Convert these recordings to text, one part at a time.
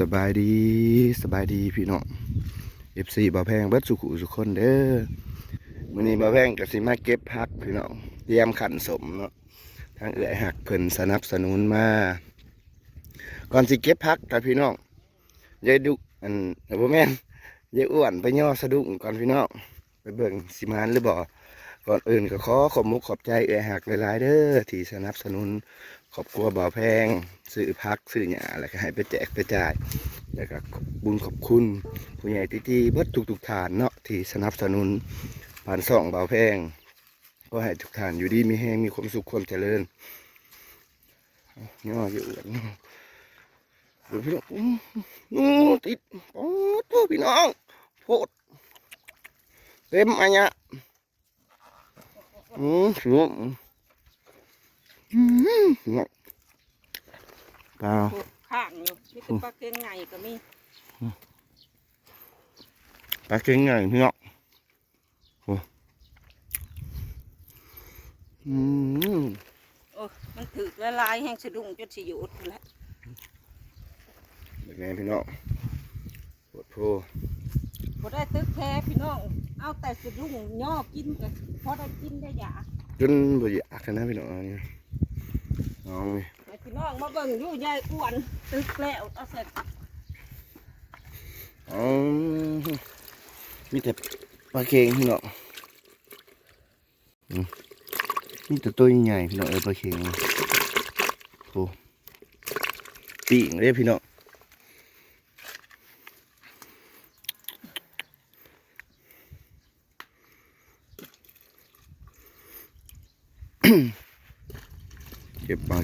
สบายดีสบายดีพี่น้อง FC บ่าแพงเบิดสุขุสุขคนเด้อมื้อนี้บ่าแพงก็สิมาเก็บผักพี่น้องเตรียมขันสมเนาะทางเอื้อหักเพิ่นสนับสนุนมาก่อนสิเก็บผักกับพี่น้องยายดุอันบ่แม่นยายอ้วนไปย่อสะดุ้งก่อนพี่น้องไปเบิ่งสิมานหรือบ่ก่อนอื่นก็ขอขอบมุกขอบใจเอื้อหักหลายๆเด้อที่สนับสนุน ขอบครัวบ่าวแพงซื้อพักซื้อหยาแล้วก็ให้ไปแจกไปจ่ายแล้วก็บุญขอบคุณผู้ใหญ่ที่ที่เบิดทุกทุกฐานเนาะที่สนับสนุนผ่านส่องบ่าวแพงก็ให้ทุกฐานอยู่ดีมีแห้งมีความสุขความเจริญเอาย่ออยู่เอื่อนดูพี่น้องอู้ติดโอ้ตัวพี่น้องโพดเต็มอันเนี้ยอืมสูงอืม เนาะเปล่าปลูกข้างอยู่มีแต่ปลาเค็งไงก็มีปลาเก่งไงพี่เนาะโอ้อืมโอ้มันถือละลายแห้งสะดุ้งจนสิหยุดแล้วเป็นไงพี่เนาะปวดโพบ่ได้ตึกแท้พี่น้อง เอาแต่สะดุ้งย่อกินกันพอได้กินได้ยาจนบ่อยากกันนะพี่เนาะอันนี้ น้องนี่ให้พี่น้องมาเบิ่งอยู่ยายอ้วนตึกแล้วเอาเสร็จอ๋อมีแต่ปลาเก่งพี่เนาะอืมมีแต่ตัวใหญ่ๆพี่เนาะเออปลาเก่งโอ้ปีกเลยพี่เนาะ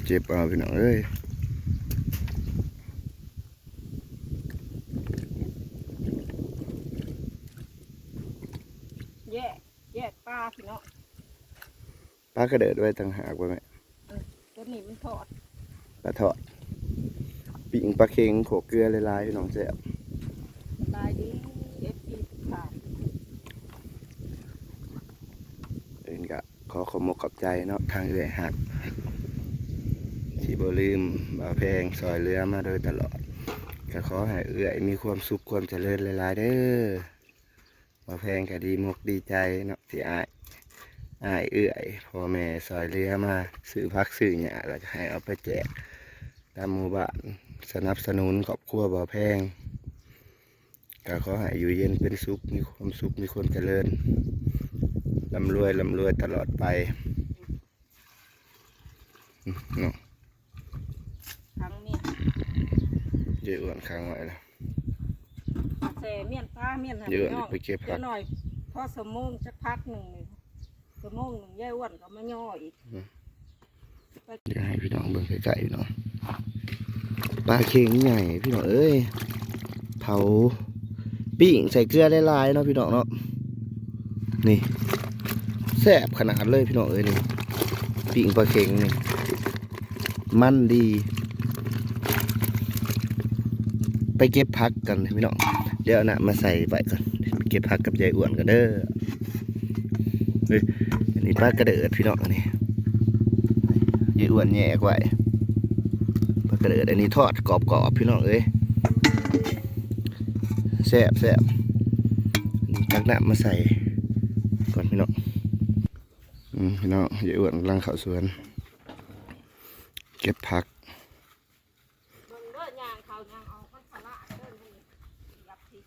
เจ็บปากเจ็บปากพี่น้องเอ้ยแยกแยกปลาพี่น้องปลากระเดิดไว้ต่างหากไว้ไหมตัวนี้มันทอดปลาทอดปิ่งปลาเค็งโขกเกลือลายๆพี่น้องแซ่บลายดีเอฟซีขาดเอ็นกะขอขอบมกขอบใจเนาะทางเอื่อยหัก ที่บ่ลืมบ่าวแพงซอยเรือมาโดยตลอดก็ขอให้เอื่อยมีความสุขความเจริญหลายๆเด้อบ่าวแพงก็ดีมกดีใจเนาะที่อายอายเอื่อยพ่อแม่ซอยเรือมาซื้อพักซื้อหยาแล้วก็ให้เอาไปแจกตามหมู่บ้านสนับสนุนครอบครัวบ่าวแพงก็ขอให้อยู่เย็นเป็นสุขมีความสุขมีความเจริญลำรวยลำรวยตลอดไปเนาะ ทั้งเนี่ยเยอะอ้วนค้างไว้แล้วแซ่เมี่ยนปลาเมี่ยนให้เยอะพี่น้องไปเก็บผักดี๋ยวหน่อยพอสมงสักพักหนึ่งนี่สมงหนึ่งยายอ้วนก็มาย่ออีกเดี๋ยวให้พี่น้องเบิ่งใกล้ๆพี่น้องปลาเค็งใหญ่พี่น้องเอ้ยเผาปิ้งใส่เกลือหลายๆเนาะพี่น้องเนาะนี่แซ่บขนาดเลยพี่น้องเอ้ยนี่ปิ้งปลาเค็งนี่มันดี ไปเก็บพักกันพี่น้องเดี๋ยวเอานะมาใส่ไว้ก่อนเก็บพักกับยายอ้วนกันเด้อเฮ้ยอันนี้ปลากระเดิดพี่น้องอันนี้ยายอ้วนแยกไว้ปลากระเดิดอันนี้ทอดกรอบๆพี่น้องเอ้ยแซ่บแซ่บอันนี้ตักน้ำมาใส่ก่อนพี่น้องอืมพี่น้องยายอ้วนกำลังเข้าสวน เก็บผัก เบิ่งเด้อยางเขายางเอามันสละเด้อนี่ยับที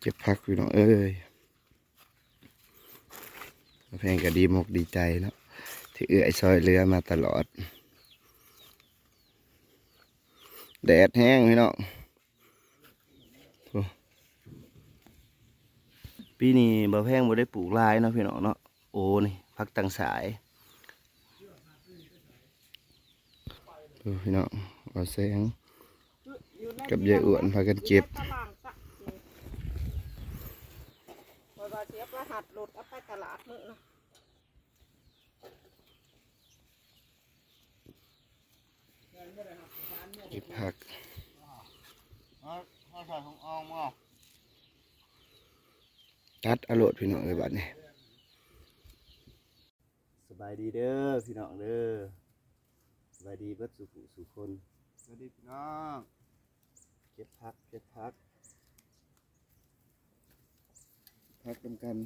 เก็บผักพี่น้องเอ้ยแพงก็ดีมกดีใจเนาะที่เอื้อยซอยเรือมาตลอด แดดแห้งพี่น้องปีนี้บ่แพงบ่ได้ปลูกลายเนาะพี่น้องเนาะโอ้นี่พักตังสายพี่น้องเอาแสงกับยายอ้วนพากันเก็บ ตารางสักนี่เพราะ ว่าเสียประหัดรถเอาไปตลาดมื้อนะเก็บผักเขาใส่ของออมอะตัดอรรถพี่น้องเลยบัดนี้สบายดีเด้อพี่น้องเด้อสบายดีเบิดสุขุสุคนสวัสดีพี่น้องเก็บพักเก็บพัก พักกำกัน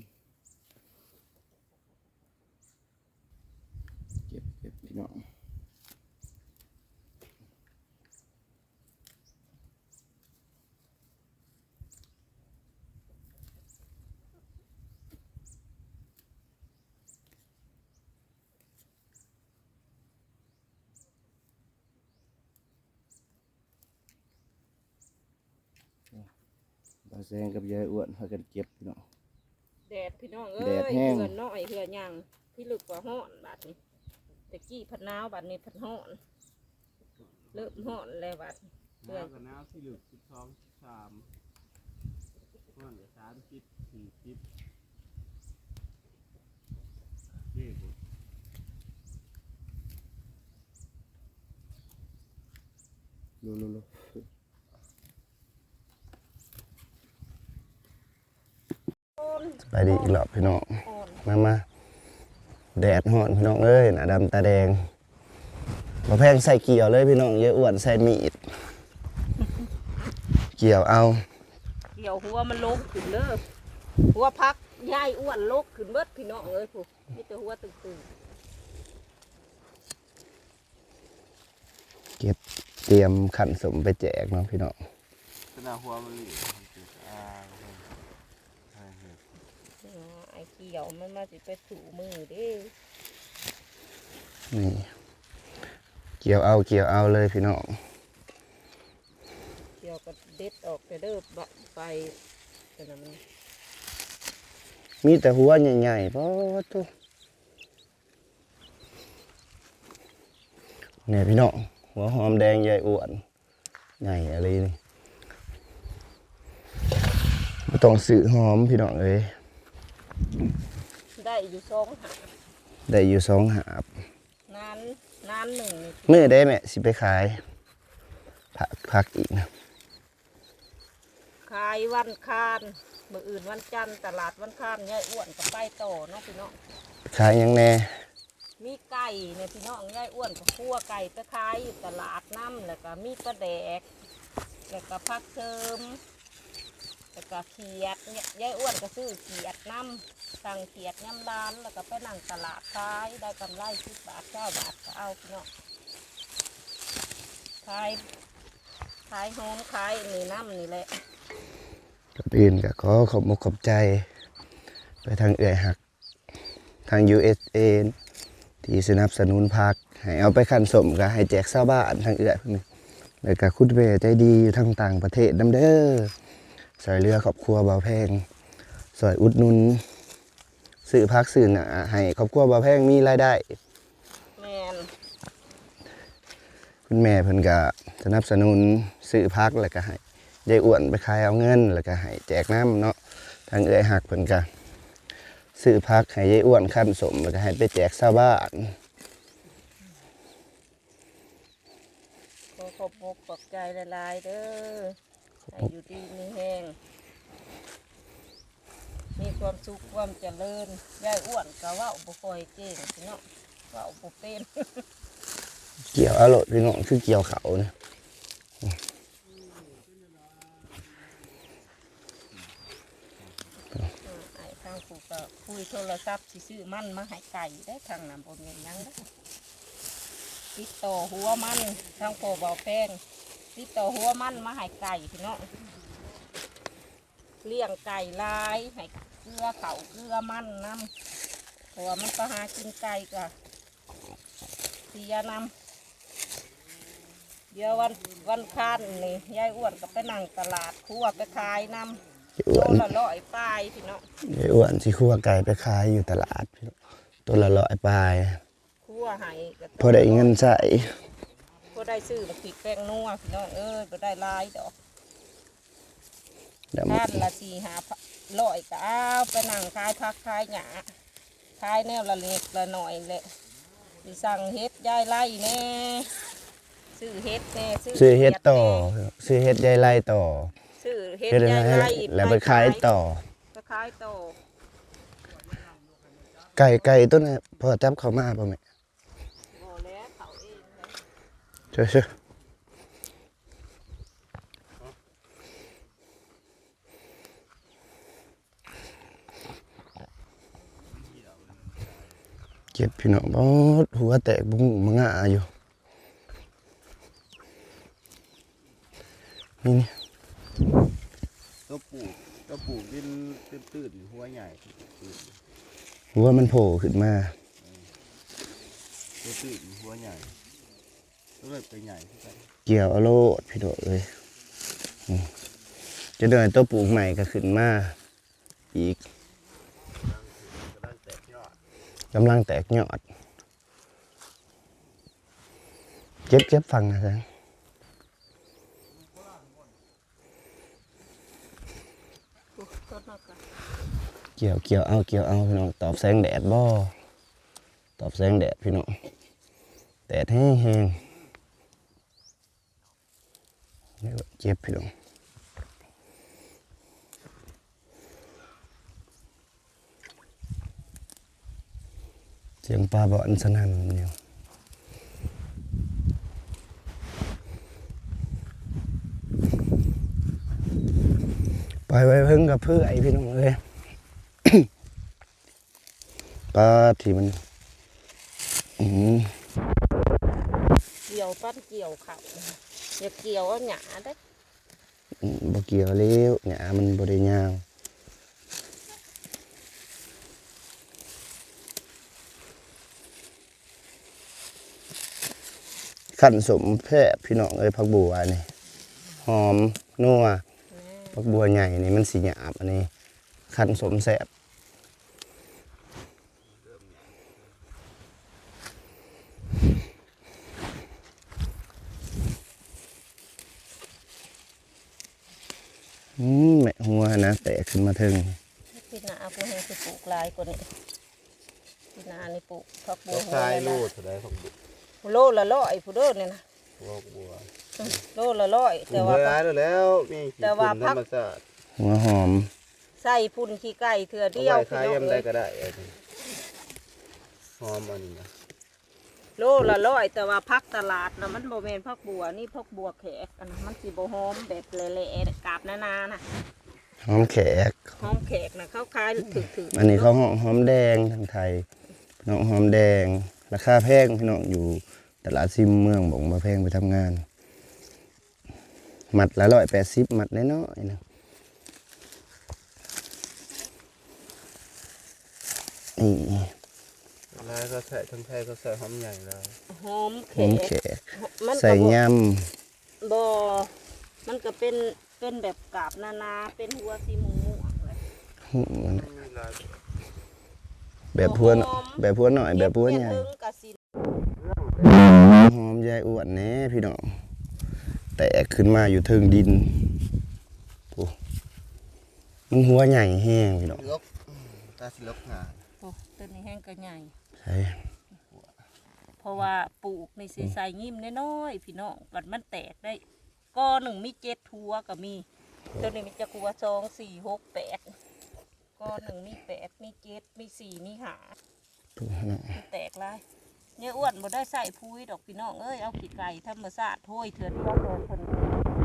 เก็บเก็บพี่น้องบาแซงกับยายอ้วนพากันเก็บพี่น้องแดดพี่น้องเอ้แดดยแห้ง เหือน้อยเหือหยังพี่ลึกกว่าห้อนบาดนี้แต่กี้พัดหนาวบาดนี้พัดห้อนเริ่มห้อนแล้วบาดนี้หน้ากับหน้าที่เหลือสิบสองสิบสามนั่นเดี๋ยวสามสิบสี่สิบนี่ผมลุลุลุ ไปดีอีกรอบพี่น้องอ่อนมามาแดดฮ้อนพี่น้องเอ้ยหน้าดำตาแดงมาแพงใส่เกี่ยวเลยพี่น้องเยอะอ้วนใส่มีดเกี่ยวเอา เกี่ยวหัวมันลกขึ้นเลิกหัวพักยายอ้วนลกขึ้นเบิดพี่น้องเอ้ยผู้มีแต่หัวตึงเก็บเตรียมขันสมไปแจกเนาะพี่น้องขนาดหัวมันเหลื อมันเกิดอ่าใช่เหตุๆอ่าไอ้เกี่ยวมันมาสิไปถูมือเด้นี่ เกี่ยวเอาเกี่ยวเอาเลยพี่น้องเกี่ยวก็เด็ดออกแต่เด้อบะไปแต่ละมันมีแต่หัวใหญ่ๆเพราะตุเนี่ยพี่น้องหัวหอมแดงใหญ่อ้วน ใหญ่อะไรนี่บ่ ต้องซื้อหอมพี่น้องเอ้ยได้อยู่สองหาได้อยู่สองหาบนานนานหนึ่งนี่มื้อได้แม่สิไปขายผักผักอีกนะขายวันคานมื่ออื่นวันจันทร์ตลาดวันคานยายอ้วนก็ไปต่อเนาะพี่น้องขายหยังแน่มีไก่เนี่ยพี่น้องยายอ้วนก็คั่วไก่ไปขายอยู่ตลาดน้ำแล้วก็มีปลาแดกแล้วก็ผักเทิม แล้วก็เขียดเนี่ยยายอ้วนก็ซื้อเขียดน้ำสั่งเขียดย่ำร้านแล้วก็ไปนั่งตลาดขายได้กำไรสิบบาทเก้าบาทก็เอาพี่น้องขายขายหอมขายนี่น้ำนี่แหละกับอื่นก็ขอขอบมุกขอบใจ ไปทางเอื่อยหัก ทาง USA ที่สนับสนุนพักให้เอาไปขันสมก็ให้แจกชาวบ้านทางเอื่อยพวกนี้แล้วก็คุณเวใจดีอยู่ทางต่างประเทศน้ำเด้อ สอยเรือครอบครัวเบาแพงสอยอุดหนุนซื้อพักซื้อหนาให้ครอบครัวเบาแพงมีรายได้แมนคุณแม่เพิ่นก็สนับสนุนซื้อพักแล้วก็ให้ยายอ้วนไปขายเอาเงินแล้วก็ให้แจกน้ำเนาะทางเอื้อยหักเพิ่นก็ซื้อพักให้ยายอ้วนขั้นสมแล้วก็ให้ไปแจกชาวบ้านขอขอบอกขอบใจละลายๆเด้อ ให้อยู่ดีมีแห้งมีความสุขความเจริญยายอ้วนก็เว่าบุคอยเก่งพี่เนาะเว่าบุเป็นเกี่ยวเอาโลดพี่น้องคือเกี่ยวเขาเนี่ยไอ้ทางผูก็คุยโทรศัพท์สิซื้อมันมาให้ไก่ได้ทางนั้นบ่มีหยังเด้อติดต่อหัวมันทางพ่อเบาแพง ติดต่อหัวมันมาให้ไก่พี่เนาะเลี้ยงไก่ลายให้เกลือเขาเกลือมันน้ำเพราะว่ามันก็หากินไก่ก็เสียน้ำเดี๋ยววันวันคานนี่ยายอ้วนก็ไปนั่งตลาดครัวไปขายน้ำยายโลอ้วนละร้อยปลายพี่เนาะยายอ้วนสิคั่วไก่ไปขายอยู่ตลาดพี่น้องตัวละร้อยปลายครัวให้ก็พอได้เงินใช้พอ ได้ซื้อมาผิดแป้งนัวพี่น้องเอ้ยก็ได้หลายดอกเดี๋ยวท่านละสี่หาร้อยก็เอาไปนั่งขายพักขายหยาขายแนวละเล็กละหน่อยแหละสิสั่งเฮ็ดยายไล่แน่ซื้อเฮ็ดแน่ซื้อเฮ็ดต่อขียแน่ซื้อเฮ็ดยายไล่ต่อซื้อเฮ็ดเฮ็ดอะไรยายให้ไล่แล้วไปขายต่อไปขายต่อไก่ไก่ต้นนี้พอจับเขามาป่ะแม่ บ่แล้วเขาเองนะ เชื่อเชื่อเก็บพี่น้องบอดหัวแตกบุ้งมังงะอยู่นี่นี่ตัวปลูกตัวปลูกดินตื้นๆหัวใหญ่ตื้นหัวมันโผล่ขึ้นมาตัวตื้นหัวใหญ่ตัว เล็กตัวใหญ่ที่กันเกี่ยวเอาโลดพี่โดดเลยจะเดินตัวปลูกใหม่ก็ขึ้นมาอีกกำลังแตกยอดกำลังแตกยอดเก็บเก็บฟังนะแสงเกี่ยวเกี่ยวเอาเกี่ยวเอาพี่น้องตอบแสงแดดบ่ตอบแสงแดดพี่น้องแดดแห้งแห้งนี่ก็ เก็บพี่น้องเสียงปลาบ่อนสนั่นเนี่ยปล่อยไว้เพิ่งกับเพื่อไอพี่น้องเลยปลาที่มันเกี่ยวปั้นเกี่ยวเขา อย่าเกี่ยวเอาหยาได้ออืมบ่เกี่ยวแล้วหญ้ามันบ่ได้ยาวขันสมแพร่พี่น้องเอ้ยผักบัวนี่หอมนัวแม่ผักบัวใหญ่นี่มันสีหยาบอันนี้ขันสมแสบอืมแม่หัวนะแตก ขึ้นมาถึงพี่นาผู้ให้สิปลูกหลายกว่านี้พี่นานี่ปลูกผักบัตัววหัวทรายเลยโลนะดเท่าไรของบุกโลละร้อยผู้เด้อเนี่ยนะบัวบัวอืมโลละร้อยแต่แต่ว่าว่าร้ายแล้วแล้วมีขี้แต่ว่าฝุ่นพัธกรรมชาติหัวหอม ใส่พุ่นขี้ไก่เถื่อเอาเดียวไว้พี่ขายน้องยำได้เอ้ยก็ได้อันนี้หอมอันนี้นะโลละร้อยแต่ว่าพักตลาดนะมันโบเมนพักบัวนี่พักบัวแขกอันนะมันสีโบหอมแบบเละๆกาบนานานะ หอมแขก หอมแขกนะเขาขายถึกถึกอันนี้เขาหอมหอมแดงทางไทยพี่น้องหอมแดง ราคาแพงพี่น้องอยู่ตลาดซิมเมืองบอกมาแพงไปทำงานมัดละร้อยแปดสิบมัดน้อยๆนะนี่ลายก็ใส่ทั้งไทยก็ใส่หอมใหญ่เลยหอมแขหอมกแขกมันใส่ก็บ่ยบอมันก็เป็น เป็นแบบกาบนานา เป็นหัวสีม่วงๆเลยำหูมันมีลายแบบพวนแบบพวนหน่อย แบบพวนใหญ่เก็บเงินกะสิหอมยายอ้วนแหน่พี่น้องแตกขึ้นมาอยู่เทิงดินโอ้มันหัวใหญ่แห้งพี่น้องลกตาสิลกหาโอ้ต้นนี้แห้งก็ใหญ่ใช่เพราะว่าปลูกในสีใสยิ้มน้อยๆพี่น้องบัดมันแตกได้ ก็หนึ่งมีเจ็ดทัวก็มี ตัวนี้มีจะกัวสองสี่หกแปดก็หนึ่งมีแปดมีเจ็ดมีสี่มีหาถูกพี่น้องมันแตกลายเนี่ยอ้วนบ่ได้ใส่พุ้ยดอกพี่น้องเอ้ยเอาขี้ไก่ธรรมชาติห้อยเถื่อนเดียวเถื่อนคน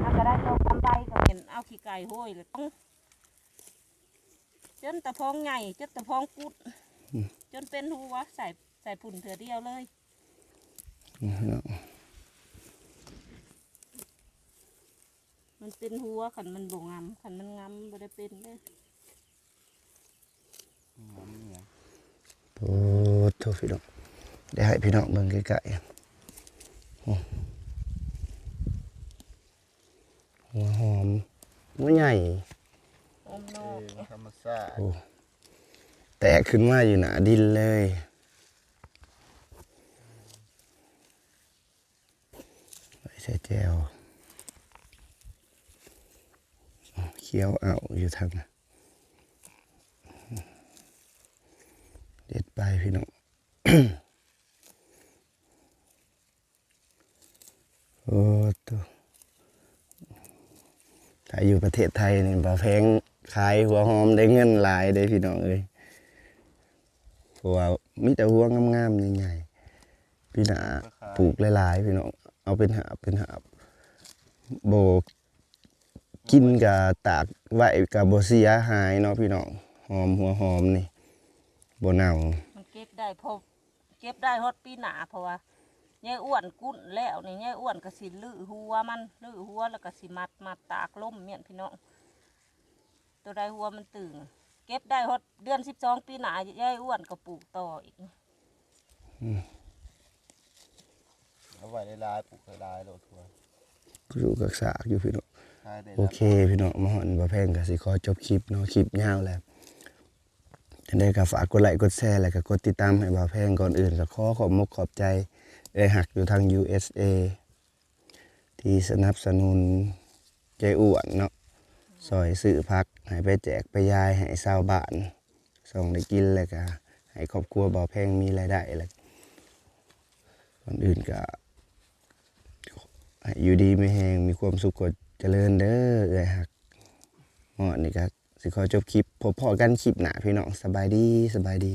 ถ้าก็ได้ตัวกำไรก็เป็นเอาขี้ไก่ห้อยเลยต้องจนตะพองใหญ่จนตะพองกุด จนเป็นหัวใส่ใส่ปุ่นเถื่อเดียวเลยนี่พี่น้อง มันเป็นหัวขันมันบ่งามขันมันงามบ่ได้เป็นเด้อหอมเนี่ยโอ้โทษพี่น้องเดี๋ยวให้พี่น้องเบิ่งใกล้ๆโอ้หัวหอมหัวใหญ่อมนอกธรรมชาติโอ้แตกขึ้นมาอยู่หนาดินเลยไว้ใส่แจวอ๋อ เคี้ยวเอาอยู่ทางน่ะเด็ดไปพี่น้องโอ้ตัวถ้าอยู่ประเทศไทยนี่บ่แพงขายหัวหอมได้เงินหลายได้พี่น้องเอ้ยเพราะว่ามีแต่หัวงามๆใหญ่ๆพี่หนาปลูกหลายๆพี่น้องเอาเอาเป็นหาบเป็นหาบโบ กินกับตากไว้กับโบเสียหายเนาะพี่น้องหอมหัวหอมนี่โบเน่ามันเก็บได้พอเก็บได้ฮอดปีหนาเพราะว่ายายอ้วนกุ้นแล้วนี่ยายอ้วนก็สิลื้อหัวมันลื้อหัวแล้วก็สิมัดมัดตากล่มเมียนพี่น้องตัวใดหัวมันตึงเก็บได้ฮอดเดือนสิบสองปีหนายายอ้วนก็ปลูกต่ออีกเอาไว้ได้ลายปลูกได้ลายโลทัวอยู่กับสากอยู่พี่น้องขายได้ โอเค พี่น้องมาหอนบ่แพงก็สิขอจบคลิปเนาะคลิปยาวแล้วจังได๋ก็ฝากกดไลค์กดแชร์แล้วก็กดติดตามให้บ่าแพงก่อนอื่นก็ขอขอบมกขอบใจเอ้หักอยู่ทาง USA ที่สนับสนุนใจอ้วนเนาะซอยซื้อพักให้ไปแจกไปยายให้ชาวบ้านส่งได้กินแล้วก็ให้ครอบครัวบ่าแพงมีรายได้แล้วก่อนอื่นก็อยู่ดีไม่แหงมีความสุขกด เจริญเด้อเอ้ยหักหมอนี่ก็สิขอจบคลิปพบพอกันคลิปหน้าพี่น้องสบายดีสบายดี